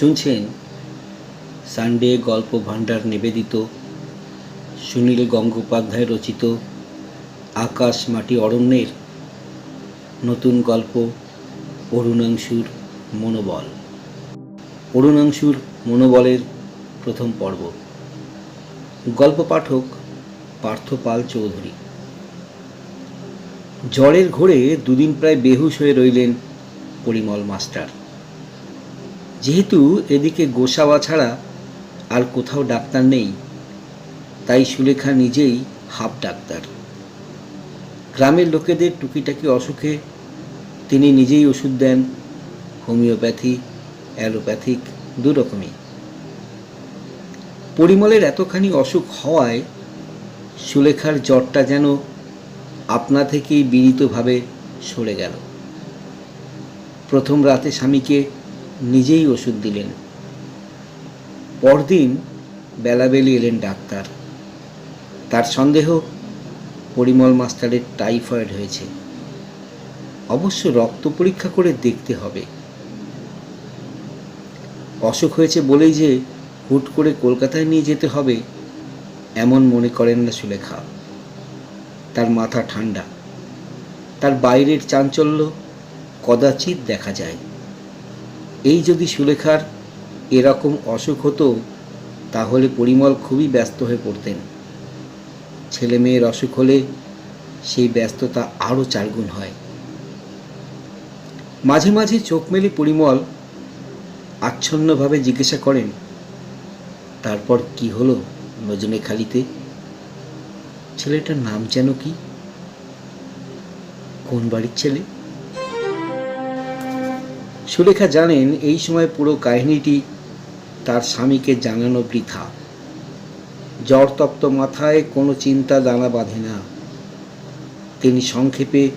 শুনছেন সানডে গল্প ভাণ্ডার নিবেদিত, সুনীল গঙ্গোপাধ্যায় রচিত, আকাশ মাটি অরণ্যের নতুন গল্প, অরুণাংশুর মনোবল। অরুণাংশুর মনোবলের প্রথম পর্ব। গল্প পাঠক পার্থ পাল চৌধুরী। জ্বরের ঘোরে দুদিন প্রায় বেহুশ হয়ে রইলেন পরিমল মাস্টার। যেহেতু এদিকে গোসাওয়া ছাড়া আর কোথাও ডাক্তার নেই, তাই সুলেখা নিজেই হাফ ডাক্তার। গ্রামের লোকেদের টুকিটাকি অসুখে তিনি নিজেই ওষুধ দেন, হোমিওপ্যাথি, অ্যালোপ্যাথিক, দু রকমই। পরিমলের এতখানি অসুখ হওয়ায় সুলেখার জ্বরটা যেন আপনা থেকেই বিনীতভাবে সরে গেল। প্রথম রাতে স্বামীকে নিজেই ওষুধ দিলেন। পরদিন বেলাবেলি এলেন ডাক্তার। তার সন্দেহ পরিমল মাস্টারের টাইফয়েড হয়েছে। অবশ্য রক্ত পরীক্ষা করে দেখতে হবে। অসুখ হয়েছে বলেই যে হুট করে কলকাতায় নিয়ে যেতে হবে, এমন মনে করেন না সুলেখা। তার মাথা ঠান্ডা। তার বাইরের চাঞ্চল্য কদাচিৎ দেখা যায়। এই যদি সুলেখার এরকম অসুখ হতো, তাহলে পরিমল খুবই ব্যস্ত হয়ে পড়তেন। ছেলে মেয়ের অসুখ হলে সেই ব্যস্ততা আরও চারগুণ হয়। মাঝে মাঝে চোখ মেলে পরিমল আচ্ছন্নভাবে জিজ্ঞাসা করেন, তারপর কি হলো নজনে খালিতে? ছেলেটার নাম যেন কি? কোন বাড়ির ছেলে? সুলেখা জানেন, এই সময় পুরো কাহিনীটি তার স্বামীকে জানানো বৃথা। জ্বরতপ্ত মাথায় কোনো চিন্তা দানা বাঁধে না। তিনি সংক্ষেপে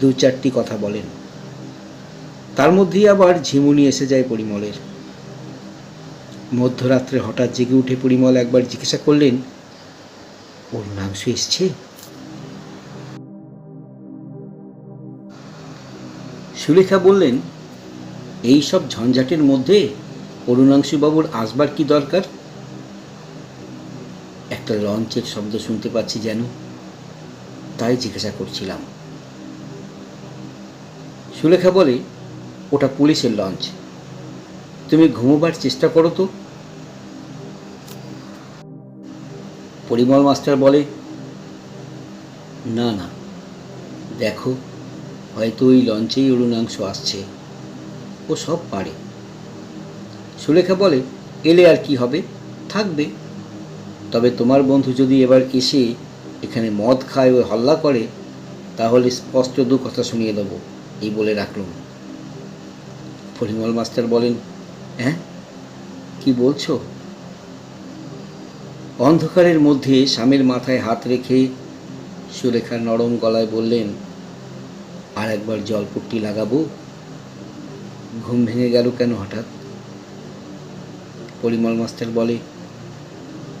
দু চারটি কথা বলেন। তার মধ্যেই আবার ঝিমুনি এসে যায় পরিমলের। মধ্যরাত্রে হঠাৎ জেগে উঠে পরিমল একবার জিজ্ঞাসা করলেন, ওর মাংস এসছে? সুলেখা বললেন এই সব ঝঞ্ঝাটের মধ্যে অরুণাংশুবাবুর আসবার কি দরকার? একটা লঞ্চের শব্দ শুনতে পাচ্ছি যেন, তাই জিজ্ঞাসা করছিলাম। সুলেখা বলে, ওটা পুলিশের লঞ্চ। তুমি ঘুমোবার চেষ্টা করো তো। পরিমল মাস্টার বলে, না না, দেখো, হয়তো ওই লঞ্চেই অরুণাংশ আসছে। ও সব পারে। সুলেখা বলে, এলে আর কি হবে? থাকবে। তবে তোমার বন্ধু যদি এবার এসে এখানে মদ খায় ও হল্লা করে, তাহলে স্পষ্ট দু কথা শুনিয়ে দেবো এই বলে রাখলাম পরিমল মাস্টার বলেন হ্যাঁ কি বলছো? অন্ধকারের মধ্যে স্বামীর মাথায় হাত রেখে সুলেখার নরম গলায় বললেন, আর একবার জলপট্টি লাগাবো? ঘুম ভেঙে গেল কেন হঠাৎ? পরিমল মাস্টার বলে,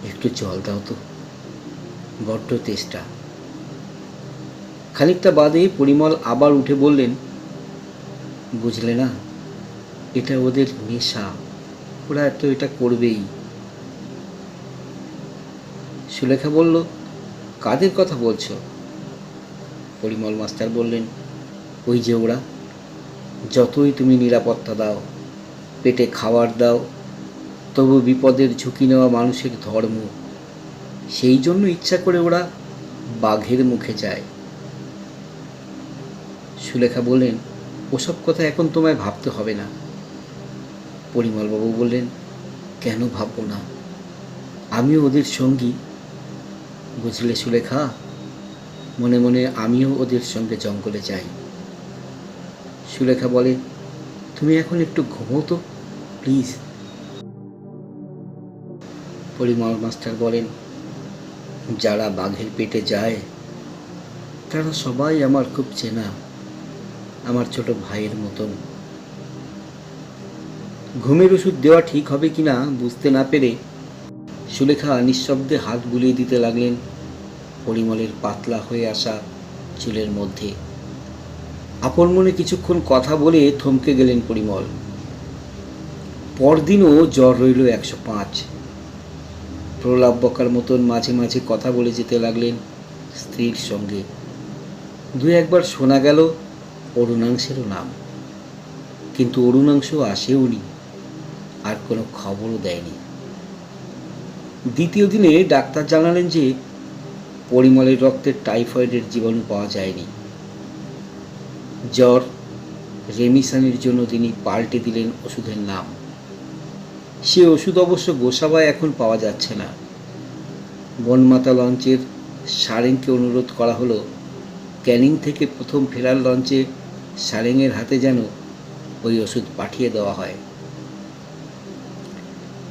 একটু জল দাও তো, বড্ড তেষ্টা। খানিকটা বাদে পরিমল আবার উঠে বললেন, বুঝলে না, এটা ওদের নেশা, ওরা তো এটা করবেই। সুলেখা বলল, কাদের কথা বলছো? পরিমল মাস্টার বললেন, ওই যে ওরা যতই তুমি নিরাপত্তা দাও, পেটে খাবার দাও, তবু বিপদের ঝুঁকি নেওয়া মানুষের ধর্ম। সেই জন্য ইচ্ছা করে ওরা বাঘের মুখে যায়। সুলেখা বললেন, ওসব কথা এখন তোমায় ভাবতে হবে না। পরিমলবাবু বললেন, কেন ভাববো না? আমিও ওদের সঙ্গী। বুঝলে সুলেখা? মনে মনে আমিও ওদের সঙ্গে জঙ্গলে যাই। সুলেখা বলে, তুমি এখন একটু ঘুমো তো, প্লিজ। পরিমল মাস্টার বলেন, যারা বাঘের পেটে যায়, তারা সবাই আমার খুব চেনা, আমার ছোট ভাইয়ের মতন। ঘুমের ওষুধ দেওয়া ঠিক হবে কিনা বুঝতে না পেরে সুলেখা নিঃশব্দে হাত বুলিয়ে দিতে লাগলেন, পরিমলের পাতলা হয়ে আসা চুলের মধ্যে। আপন মনে কিছুক্ষণ কথা বলে থমকে গেলেন পরিমল। পরদিনও জ্বর রইল একশো পাঁচ। প্রলাপ বকার মতন মাঝে মাঝে কথা বলে যেতে লাগলেন স্ত্রীর সঙ্গে। দু একবার শোনা গেল অরুণাংশেরও নাম। কিন্তু অরুণাংশ আসেওনি, আর কোনো খবরও দেয়নি। দ্বিতীয় দিনে ডাক্তার জানালেন যে পরিমলের রক্তের টাইফয়েডের জীবাণু পাওয়া যায়নি। জ্বর, রেমিসানের জন্য তিনি পাল্টে দিলেন ওষুধের নাম। সে ওষুধ অবশ্য গোসাবায় এখন পাওয়া যাচ্ছে না। বনমাতা লঞ্চের সারেংকে অনুরোধ করা হলো, ক্যানিং থেকে প্রথম ফেরার লঞ্চে সারেংয়ের হাতে যেন ওই ওষুধ পাঠিয়ে দেওয়া হয়।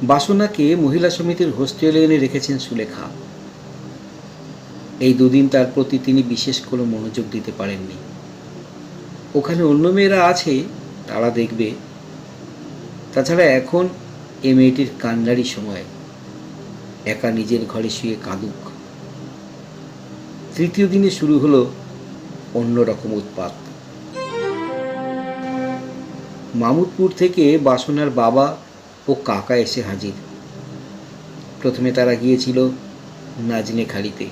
বাসনাকে মহিলা সমিতির হোস্টেলে এনে রেখেছেন সুলেখা। এই দুদিন তার প্রতি তিনি বিশেষ কোনো মনোযোগ দিতে পারেননি। ওখানে অন্য মেয়েরা আছে, তারা দেখবে। তাছাড়া এখন এ মেয়েটির কান্নারই সময়। একা নিজের ঘরে শুয়ে কাঁদুক। তৃতীয় দিনে শুরু হলো অন্যরকম উৎপাত। মামুদপুর থেকে বাসনার বাবা ও কাকা এসে হাজির। প্রথমে তারা গিয়েছিল নাজনে খালিতে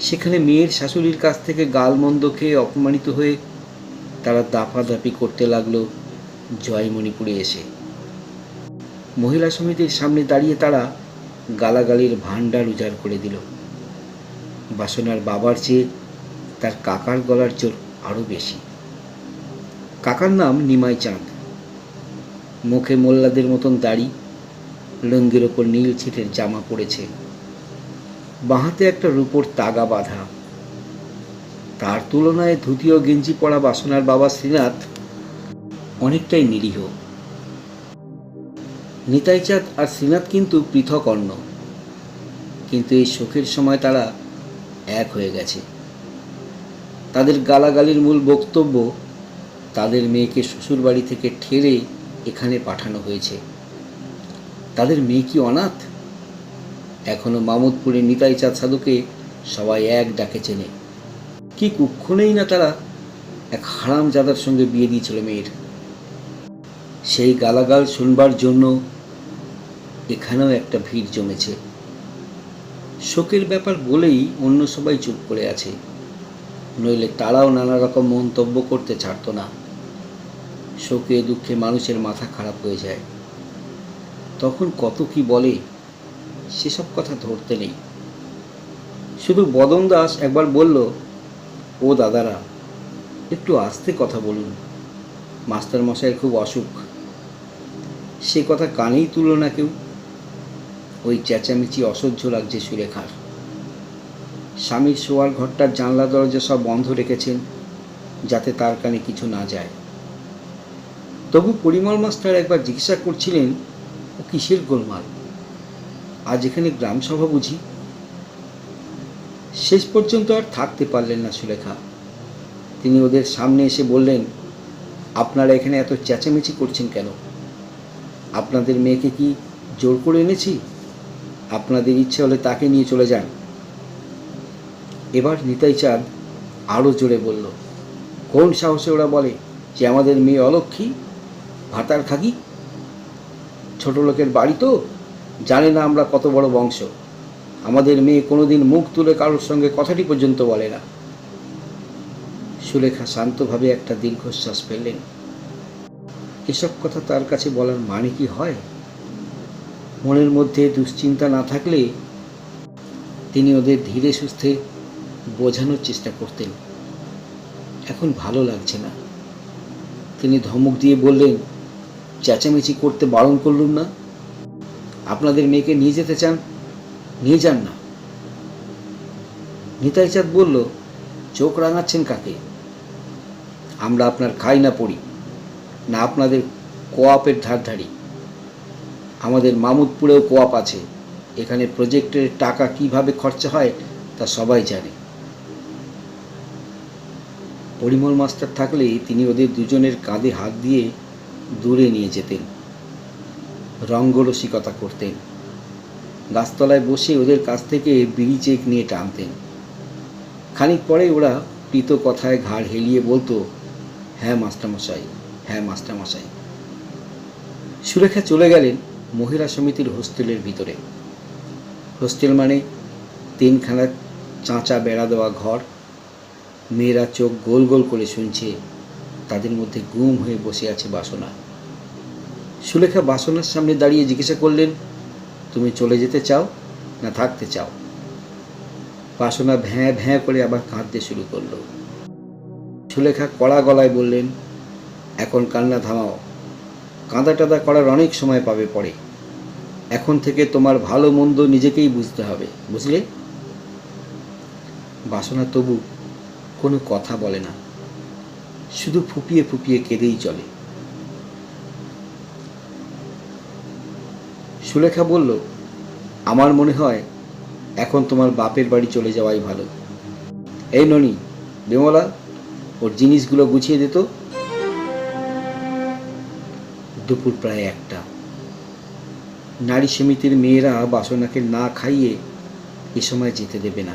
সেখানে মেয়ের শাশুড়ির কাছ থেকে গালমন্দ খেয়ে অপমানিত হয়ে তারা দাপাদাপি করতে লাগল জয়মণিপুরে এসে। মহিলা সমিতির সামনে দাঁড়িয়ে তারা গালাগালির ভাণ্ডার উজাড় করে দিল। বাসনার বাবার চেয়ে তার কাকার গলার জোর আরও বেশি। কাকার নাম নিমাই চাঁদ মুখে মোল্লাদের মতন দাড়ি, লুঙ্গির ওপর নীল ছিটের জামা পড়েছে। বাঁহাতে একটা রূপোর তাগা বাঁধা। তার তুলনায় ধুতি ও গেঞ্জি পরা বাসনার বাবা শ্রীনাথ অনেকটাই নিরীহ। নিতাই চাঁদ আর শ্রীনাথ কিন্তু পৃথক অন্য। কিন্তু এই শোকের সময় তারা এক হয়ে গেছে। তাদের গালাগালির মূল বক্তব্য তাদের মেয়েকে শ্বশুরবাড়ি থেকে ঠেলে এখানে পাঠানো হয়েছে। তাদের মেয়ে কি অনাথ? এখনও মামুদপুরে নিতাই চাঁদ সাধুকে সবাই এক ডাকে চেনে। কি কুক্ষণেই না তারা এক হারাম জাদার সঙ্গে বিয়ে দিয়েছিল মেয়ের। সেই গালাগাল শুনবার জন্য এখানেও একটা ভিড় জমেছে। শোকের ব্যাপার বলেই অন্য সবাই চুপ করে আছে। নইলে তারাও নানা রকম মন্তব্য করতে ছাড়তো না। শোকে দুঃখে মানুষের মাথা খারাপ হয়ে যায়। তখন কত কি বলে, সেসব কথা ধরতে নেই। শুধু বদন দাস একবার বলল ও দাদারা, একটু আস্তে কথা বলুন। মাস্টার মশাইয়ের খুব অসুখ। সে কথা কানেই তুলল না কেউ। ওই চেঁচামেচি অসহ্য লাগছে সুরেখার স্বামীর শোয়ার ঘরটার জানলা দরজা সব বন্ধ রেখেছেন, যাতে তার কানে কিছু না যায়। তবু পরিমল মাস্টার একবার জিজ্ঞাসা করছিলেন, ও কিসের গোলমাল? আজ এখানে গ্রাম সভা বুঝি? শেষ পর্যন্ত আর থাকতে পারলেন না সুলেখা। তিনি ওদের সামনে এসে বললেন, আপনারা এখানে এত চেঁচামেচি করছেন কেন? আপনাদের মেয়েকে কি জোর করে এনেছি? আপনাদের ইচ্ছে হলে তাকে নিয়ে চলে যান। এবার নিতাই চাঁদ আরও জোরে বলল, কোন সাহসে ওরা বলে যে আমাদের মেয়ে অলক্ষী? ভাতার খাকি ছোট লোকের বাড়ি তো? জানে না আমরা কত বড় বংশ। আমাদের মেয়ে কোনোদিন মুখ তুলে কারোর সঙ্গে কথাটি পর্যন্ত বলে না। সুলেখা শান্তভাবে একটা দীর্ঘশ্বাস ফেললেন। এসব কথা তার কাছে বলার মানে কি হয়? মনের মধ্যে দুশ্চিন্তা না থাকলে তিনি ওদের ধীরে সুস্থে বোঝানোর চেষ্টা করতেন। এখন ভালো লাগছে না। তিনি ধমক দিয়ে বললেন, চেঁচামেচি করতে বারণ করলুম না। আপনাদের মেয়েকে নিয়ে যেতে চান নিয়ে যান না। নিতাই চাঁদ বলল, চোখ রাঙাচ্ছেন কাকে? আমরা আপনার খাই না পড়ি, না আপনাদের কোয়াপের ধার ধারি আমাদের মামুদপুরেও কোয়াপ আছে, এখানে প্রজেক্টের টাকা কীভাবে খরচা হয় তা সবাই জানে। পরিমল মাস্টার থাকলে তিনি ওদের দুজনের কাঁধে হাত দিয়ে দূরে নিয়ে যেতেন, রঙ্গরসিকতা করতেন। গাছতলায় বসে ওদের কাছ থেকে বিড়ি চেক নিয়ে টানতেন। খানিক পরে ওরা প্রীত কথায় ঘাড় হেলিয়ে বলতো হ্যাঁ মাস্টারমশাই হ্যাঁ মাস্টারমশাই। সুরেখা চলে গেলেন মহিলা সমিতির হোস্টেলের ভিতরে। হোস্টেল মানে তিনখানা চাঁচা বেড়া দেওয়া ঘর। মেয়েরা চোখ গোল গোল করে শুনছে, তাদের মধ্যে গুম হয়ে বসে আছে বাসনা। সুলেখা বাসনার সামনে দাঁড়িয়ে জিজ্ঞাসা করলেন তুমি চলে যেতে চাও না থাকতে চাও? বাসনা ভ্যাঁ ভ্যাঁ করে আবার কাঁদতে শুরু করল। সুলেখা কড়া গলায় বললেন, এখন কান্না থামাও। কাঁদা টাদা করার অনেক সময় পাবে পরে। এখন থেকে তোমার ভালো মন্দ নিজেকেই বুঝতে হবে, বুঝলে? বাসনা তবু কোনো কথা বলে না। শুধু ফুপিয়ে ফুপিয়ে কেঁদেই চলে। সুলেখা বলল, আমার মনে হয় এখন তোমার বাপের বাড়ি চলে যাওয়াই ভালো। এই ননি, বিমলা, ওর জিনিসগুলো গুছিয়ে দিত দুপুর প্রায় একটা। নারী সমিতির মেয়েরা বাসনাকে না খাইয়ে এ সময় যেতে দেবে না।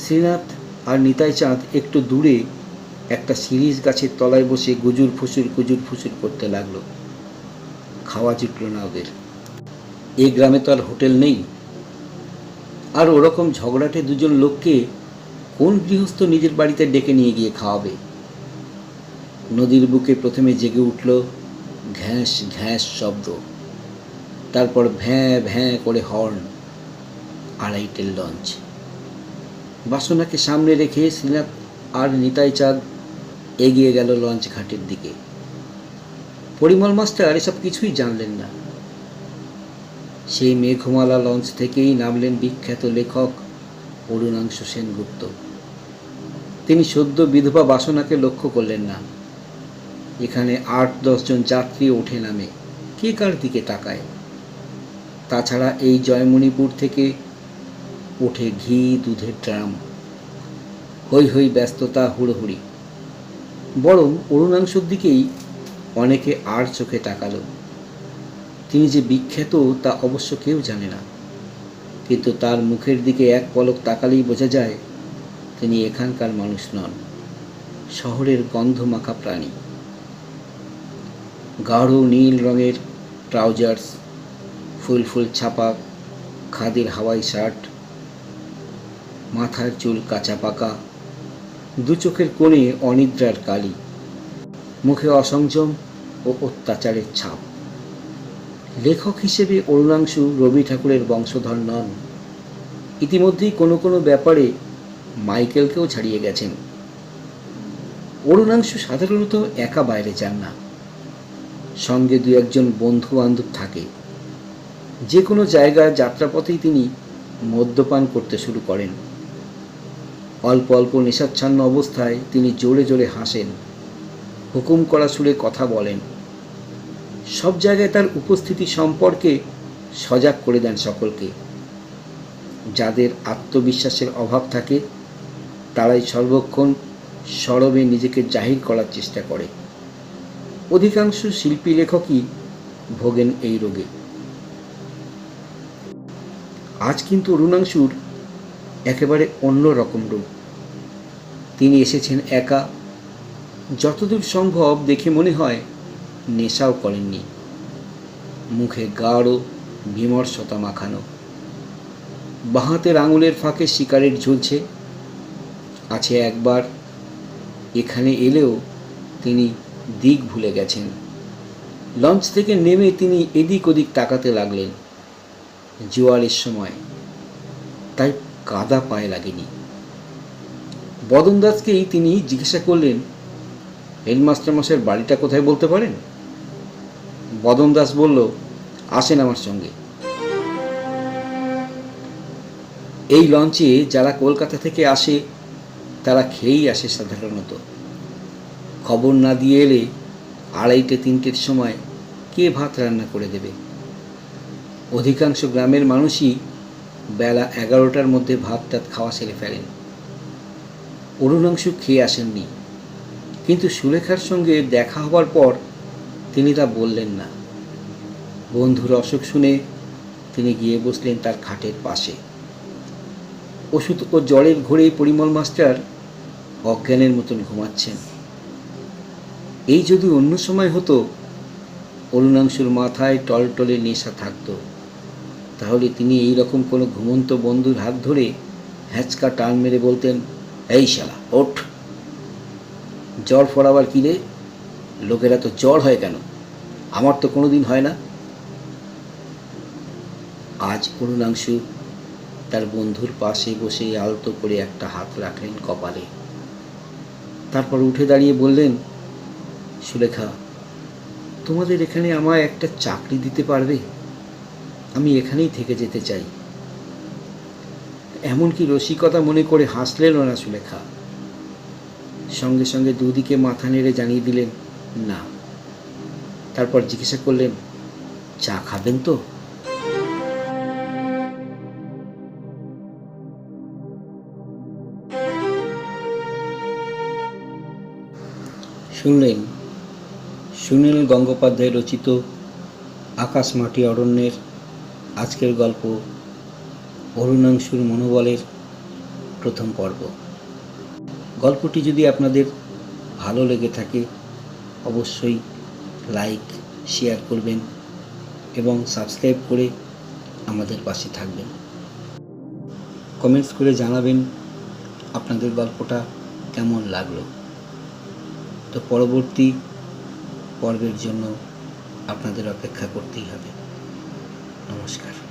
শ্রীনাথ আর নিতাই চাঁদ একটু দূরে একটা সিরিজ গাছের তলায় বসে গুজুর ফুসুর গুজুর ফুসুর করতে লাগল। খাওয়া জুটল না ওদের। এই গ্রামে তো আর হোটেল নেই। আর ওরকম ঝগড়াটে দুজন লোককে কোন গৃহস্থ নিজের বাড়িতে ডেকে নিয়ে গিয়ে খাওয়াবে? নদীর বুকে প্রথমে জেগে উঠল ঘ্যাঁস ঘ্যাঁস শব্দ, তারপর ভ্যাঁ ভ্যাঁ করে হর্ন আড়াইটের লঞ্চ। বাসনাকে সামনে রেখে শ্রীনাথ আর নিতাই চাঁদ এগিয়ে গেল লঞ্চ ঘাটের দিকে। পরিমল মাস্টার এসব কিছুই জানলেন না। সেই মেঘমালা লঞ্চ থেকেই নামলেন বিখ্যাত লেখক অরুণাংশ সেনগুপ্ত। তিনি সদ্য বিধবা বাসনাকে লক্ষ্য করলেন না। এখানে আট দশজন যাত্রী ওঠে নামে। কে কার দিকে তাকায়? তাছাড়া এই জয়মণিপুর থেকে ওঠে ঘি, দুধের ড্রাম হই হই ব্যস্ততা হুড়োহুড়ি। বরং অরুণাংশর দিকেই অনেকে আর চোখে তাকালো। তিনি যে বিখ্যাত, তা অবশ্য কেউ জানে না। কিন্তু তার মুখের দিকে এক পলক তাকালেই বোঝা যায়, তিনি এখানকার মানুষ নন, শহরের গন্ধমাখা প্রাণী। গাঢ় নীল রঙের ট্রাউজার্স ফুল ফুল ছাপা খাদির হাওয়াই শার্ট, মাথার চুল কাঁচা পাকা, দু চোখের কোণে অনিদ্রার কালি, মুখে অসংযম ও অত্যাচারের ছাপ। লেখক হিসেবে অরুণাংশু রবি ঠাকুরের বংশধর নন। ইতিমধ্যেই কোনো কোনো ব্যাপারে মাইকেলকেও ছাড়িয়ে গেছেন। অরুণাংশু সাধারণত একা বাইরে যান না। সঙ্গে দু একজন বন্ধু বান্ধব থাকে। যে কোনো জায়গায় যাত্রাপথেই তিনি মদ্যপান করতে শুরু করেন। অল্প অল্প নেশাচ্ছন্ন অবস্থায় তিনি জোরে জোরে হাসেন। হুকুম করা সুরে কথা বলেন। সব জায়গায় তার উপস্থিতি সম্পর্কে সজাগ করে দেন সকলকে। যাদের আত্মবিশ্বাসের অভাব থাকে, তারাই সর্বক্ষণ সরবে নিজেকে জাহির করার চেষ্টা করে। অধিকাংশ শিল্পী লেখকই ভোগেন এই রোগে। আজ কিন্তু অরুণাংশুর একেবারে অন্য রকম রূপ। তিনি এসেছেন একা যতদূর সম্ভব দেখে মনে হয় নেশাও করেননি। মুখে গাঢ়, বিমর্ষতা মাখানো। বাহাতের আঙুলের ফাঁকে শিকারের ঝুলছে। আছে একবার, এখানে এলেও তিনি দিক ভুলে গেছেন। লঞ্চ থেকে নেমে তিনি এদিক ওদিক তাকাতে লাগলেন। জোয়ারের সময়। তাই কাদা পায়ে লাগেনি। বদন দাসকেই তিনি জিজ্ঞাসা করলেন হেডমাস্টার মশাইয়ের বাড়িটা কোথায় বলতে পারেন? বদন দাস বলল, আসেন আমার সঙ্গে। এই লঞ্চে যারা কলকাতা থেকে আসে, তারা খেয়েই আসে সাধারণত। খবর না দিয়ে এলে আড়াইটে, তিনটের সময় কে ভাত রান্না করে দেবে? অধিকাংশ গ্রামের মানুষই বেলা এগারোটার মধ্যে ভাত টাত খাওয়া সেরে ফেলেন। অরুণাংশু খেয়ে আসেননি। কিন্তু সুলেখার সঙ্গে দেখা হবার পর তিনি তা বললেন না। বন্ধুর অসুখ শুনে তিনি গিয়ে বসলেন তার খাটের পাশে। ওষুধ ও জ্বরের ঘোরে পরিমল মাস্টার অজ্ঞানের মতন ঘুমাচ্ছেন। এই যদি অন্য সময় হতো, অরুণাংশুর মাথায় টলটলে নেশা থাকতো। তাহলে তিনি এই রকম কোনো ঘুমন্ত বন্ধুর হাত ধরে হ্যাঁচকা টান মেরে বলতেন, এই শালা, ওঠ। জ্বর ফোড়াবার কী রে? লোকেরা তো জ্বর হয় কেন? আমার তো কোনো দিন হয় না। আজ অরুণাংশু তার বন্ধুর পাশে বসে আলতো করে একটা হাত রাখলেন কপালে। তারপর উঠে দাঁড়িয়ে বললেন, সুলেখা, তোমাদের এখানে আমায় একটা চাকরি দিতে পারবে? আমি এখানেই থেকে যেতে চাই। এমনকি রসিকতা মনে করে হাসলেনও না সুলেখা। সঙ্গে সঙ্গে দুদিকে মাথা নেড়ে জানিয়ে দিলেন, না। তারপর জিজ্ঞাসা করলেন, চা খাবেন তো? শুনলেন, সুনীল গঙ্গোপাধ্যায় রচিত আকাশ মাটি অরণ্যের আজকের গল্প অরুণাংশুর মনোবলের প্রথম পর্ব। গল্পটি যদি আপনাদের ভালো লেগে থাকে, অবশ্যই লাইক শেয়ার করবেন এবং সাবস্ক্রাইব করে আমাদের পাশে থাকবেন। কমেন্টস করে জানাবেন আপনাদের গল্পটা কেমন লাগল। তো পরবর্তী পর্বের জন্য আপনাদের অপেক্ষা করতেই হবে। নমস্কার।